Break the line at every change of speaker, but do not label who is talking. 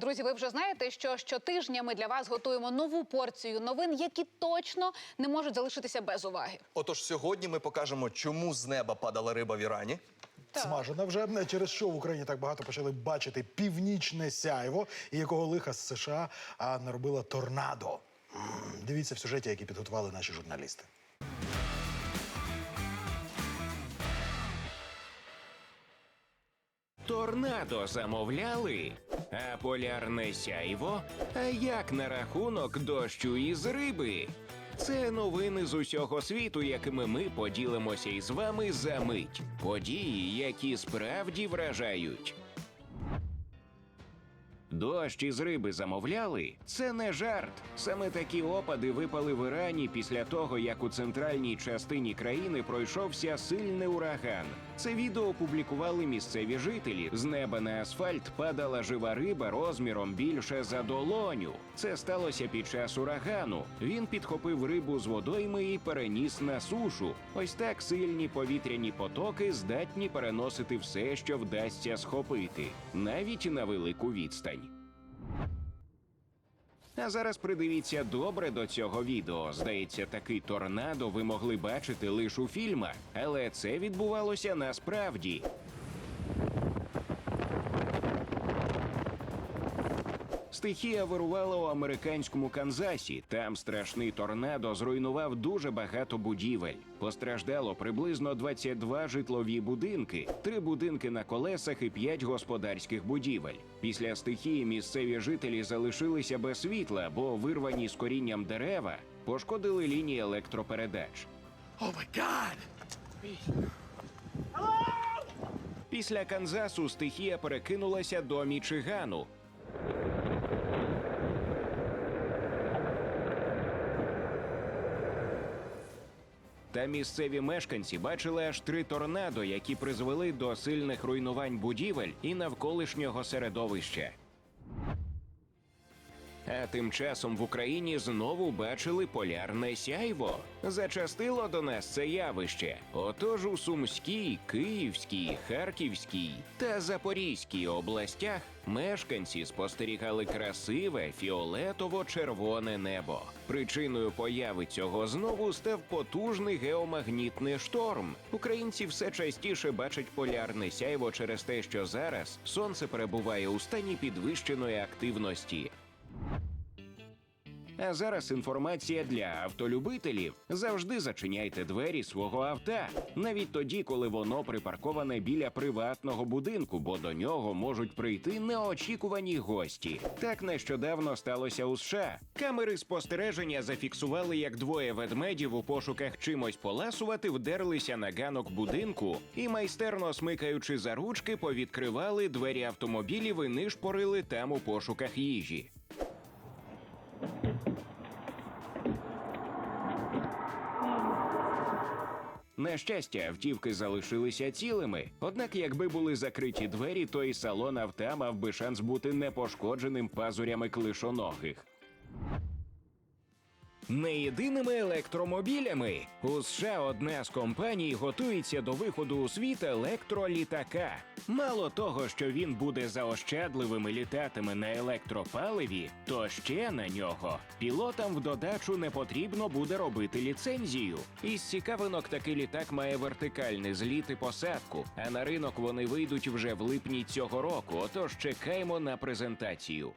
Друзі, ви вже знаєте, що щотижня ми для вас готуємо нову порцію новин, які точно не можуть залишитися без уваги.
Отож, сьогодні ми покажемо, чому з неба падала риба в Ірані.
Смажена вже через що в Україні так багато почали бачити північне сяйво, і якого лиха з США а, наробила торнадо. М, Дивіться в сюжеті, який підготували наші журналісти.
Торнадо замовляли, а полярне сяйво? А як на рахунок дощу із риби? Це новини з усього світу, якими ми поділимося із вами за мить. Події, які справді вражають. Дощ із риби замовляли? Це не жарт. Саме такі опади випали в Ірані після того, як у центральній частині країни пройшовся сильний ураган. Це відео опублікували місцеві жителі. З неба на асфальт падала жива риба розміром більше за долоню. Це сталося під час урагану. Він підхопив рибу з водойми і переніс на сушу. Ось так сильні повітряні потоки здатні переносити все, що вдасться схопити, навіть на велику відстань. А зараз придивіться добре до цього відео. Здається, такий торнадо ви могли бачити лише у фільмах, але це відбувалося насправді. Стихія вирувала у американському Канзасі. Там страшний торнадо зруйнував дуже багато будівель. Постраждало приблизно 22 житлові будинки, три будинки на колесах і п'ять господарських будівель. Після стихії місцеві жителі залишилися без світла, бо вирвані з корінням дерева пошкодили лінії електропередач. Після Канзасу стихія перекинулася до Мічигану. Та місцеві мешканці бачили аж три торнадо, які призвели до сильних руйнувань будівель і навколишнього середовища. А тим часом в Україні знову бачили полярне сяйво. Зачастило до нас це явище. Отож у Сумській, Київській, Харківській та Запорізькій областях мешканці спостерігали красиве фіолетово-червоне небо. Причиною появи цього знову став потужний геомагнітний шторм. Українці все частіше бачать полярне сяйво через те, що зараз сонце перебуває у стані підвищеної активності. А зараз інформація для автолюбителів. Завжди зачиняйте двері свого авто, навіть тоді, коли воно припарковане біля приватного будинку, бо до нього можуть прийти неочікувані гості. Так нещодавно сталося у США. Камери спостереження зафіксували, як двоє ведмедів у пошуках чимось поласувати вдерлися на ганок будинку і, майстерно смикаючи за ручки, повідкривали двері автомобілів і нишпорили там у пошуках їжі. На щастя, автівки залишилися цілими. Однак, якби були закриті двері, то і салон авто мав би шанс бути непошкодженим пазурями клишоногих. Не єдиними електромобілями у США одна з компаній готується до виходу у світ електролітака. Мало того, що він буде заощадливим і на електропаливі, то ще на нього пілотам в додачу не потрібно буде робити ліцензію. Із цікавинок такий літак має вертикальний зліт і посадку, а на ринок вони вийдуть вже в липні цього року. Отож чекаємо на презентацію.